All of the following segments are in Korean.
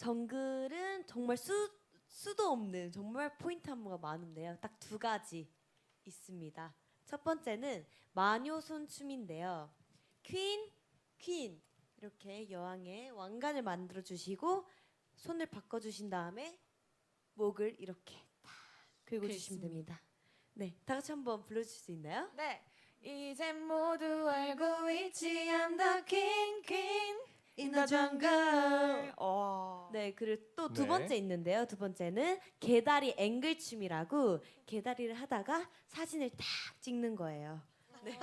정글은 정말 수 수도 없는 정말 포인트 안무가 많은데요. 딱 두 가지 있습니다. 첫 번째는 마녀손 춤인데요. 퀸, 퀸 이렇게 여왕의 왕관을 만들어 주시고 손을 바꿔 주신 다음에 목을 이렇게 딱 긁어 주시면 됩니다. 네, 다 같이 한번 불러 주실 수 있나요? 네. 이제 모두 알고 있지 I'm the king queen in the jungle. 어. 네, 그리고 또 두 네. 번째 있는데요. 두 번째는 개다리 앵글 춤이라고 개다리를 하다가 사진을 딱 찍는 거예요. 네.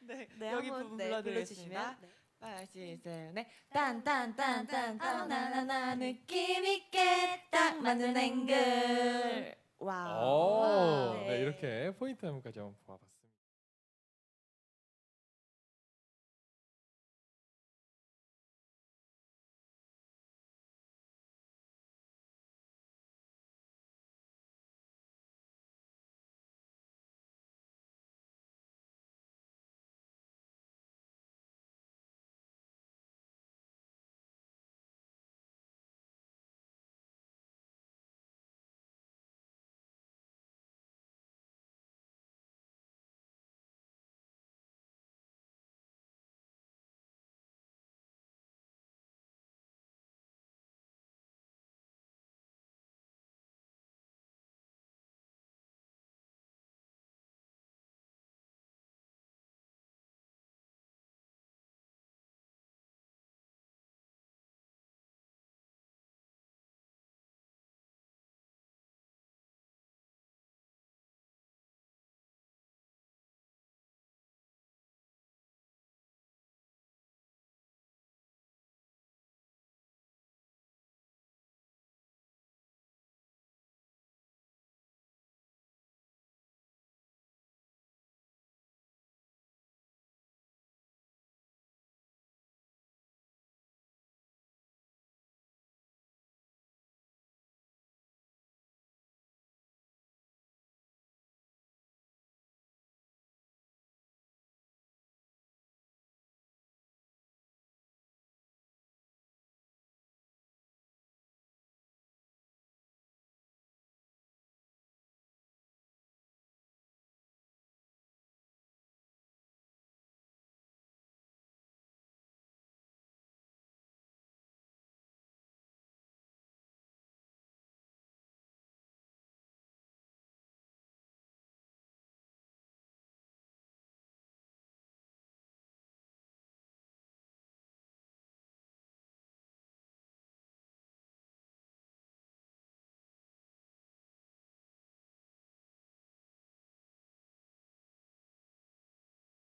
네. 네, 여기 한번 부분 네, 불러드리겠습니다. 불러주시면 네. 빨시세네 딴딴딴딴딴 나나나 느낌 있게 딱 맞는 앵글. 와우. 오, 네. 네. 이렇게 포인트 한번까지 한번 보아봤습니다.